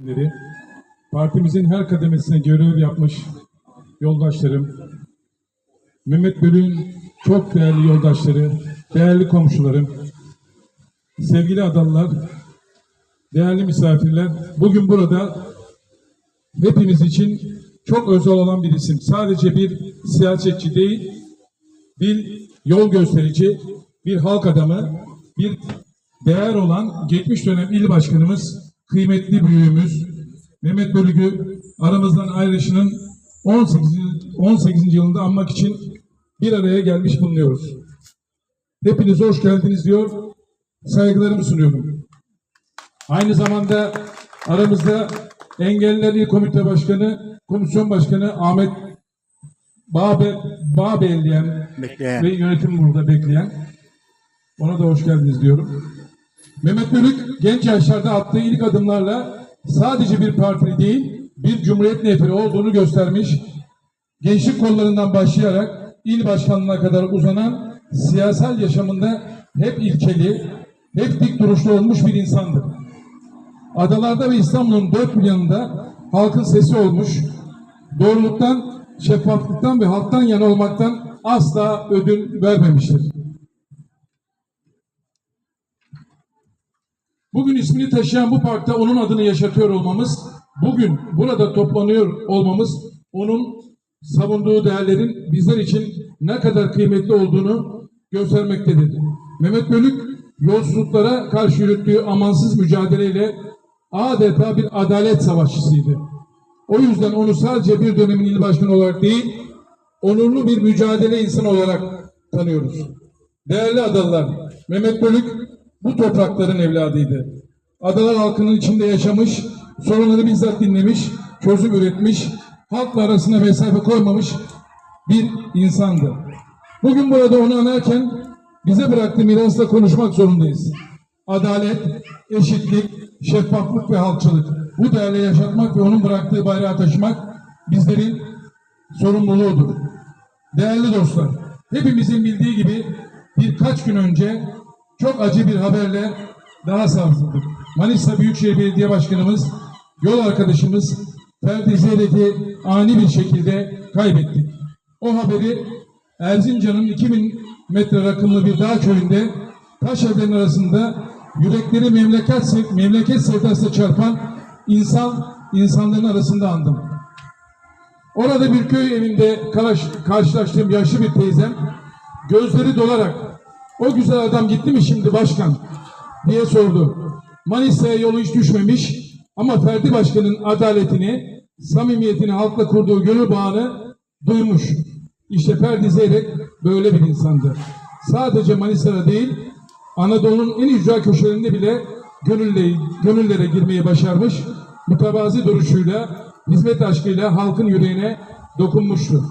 Leri, Partimizin her kademesine görev yapmış yoldaşlarım, Mehmet Bölük'ün çok değerli yoldaşları, değerli komşularım, sevgili adalılar, değerli misafirler, bugün burada hepimiz için çok özel olan bir isim. Sadece bir siyasetçi değil, bir yol gösterici, bir halk adamı, bir değer olan geçmiş dönem il başkanımız, kıymetli büyüğümüz Mehmet Bölük'ü aramızdan ayrışının 18. 18. yılında anmak için bir araya gelmiş bulunuyoruz. Hepiniz hoş geldiniz diyor, saygılarımı sunuyorum. Aynı zamanda aramızda Engelliler İl Komite Başkanı, Komisyon Başkanı Ahmet Bağbe, Bağbeyliyen Bekleyen. ve yönetim burada bekleyen. Ona da hoş geldiniz diyorum. Mehmet Bölük genç yaşlarda attığı ilk adımlarla sadece bir partili değil, bir cumhuriyet neferi olduğunu göstermiş. Gençlik kollarından başlayarak il başkanlığına kadar uzanan siyasal yaşamında hep ilkeli, hep dik duruşlu olmuş bir insandır. Adalarda ve İstanbul'un dört bir yanında halkın sesi olmuş, doğruluktan, şeffaflıktan ve halktan yana olmaktan asla ödün vermemiştir. Bugün ismini taşıyan bu parkta onun adını yaşatıyor olmamız, bugün burada toplanıyor olmamız, onun savunduğu değerlerin bizler için ne kadar kıymetli olduğunu göstermektedir. Mehmet Bölük, yolsuzluklara karşı yürüttüğü amansız mücadeleyle adeta bir adalet savaşçısıydı. O yüzden onu sadece bir dönemin il başkanı olarak değil, onurlu bir mücadele insanı olarak tanıyoruz. Değerli adalılar, Mehmet Bölük bu toprakların evladıydı. Adalar halkının içinde yaşamış, sorunları bizzat dinlemiş, çözüm üretmiş, halkla arasına mesafe koymamış bir insandı. Bugün burada onu anarken bize bıraktığı mirasla konuşmak zorundayız. Adalet, eşitlik, şeffaflık ve halkçılık. Bu değerle yaşatmak ve onun bıraktığı bayrağı taşımak bizlerin sorumluluğudur. Değerli dostlar, hepimizin bildiği gibi birkaç gün önce çok acı bir haberle daha sarsıldık. Manisa Büyükşehir Belediye Başkanımız, yol arkadaşımız Ferdi Zeyrek'i ani bir şekilde kaybettik. O haberi Erzincan'ın 2000 metre rakımlı bir dağ köyünde taş evlerin arasında yürekleri memleket, sev- memleket sevdasına çarpan insan, insanların arasında andım. Orada bir köy evinde karşılaştığım yaşlı bir teyzem gözleri dolarak o güzel adam gitti mi şimdi başkan diye sordu. Manisa'ya yolu hiç düşmemiş ama Ferdi Başkan'ın adaletini, samimiyetini halkla kurduğu gönül bağını duymuş. İşte Ferdi Zeyrek böyle bir insandı. Sadece Manisa'da değil, Anadolu'nun en ücra köşelerinde bile gönülle, gönüllere girmeyi başarmış, mütevazi duruşuyla, hizmet aşkıyla halkın yüreğine dokunmuştur.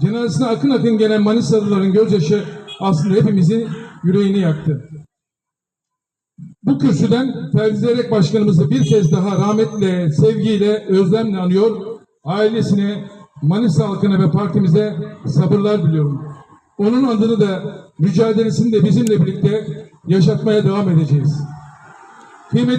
Cenazesine akın akın gelen Manisalıların gözyaşı aslında hepimizin yüreğini yaktı. Bu kürsüden Ferdi Zeyrek Başkanımızı bir kez daha rahmetle, sevgiyle, özlemle anıyor. Ailesine, Manisa halkına ve partimize sabırlar diliyorum. Onun adını da, mücadelesini de bizimle birlikte yaşatmaya devam edeceğiz. Kıymetli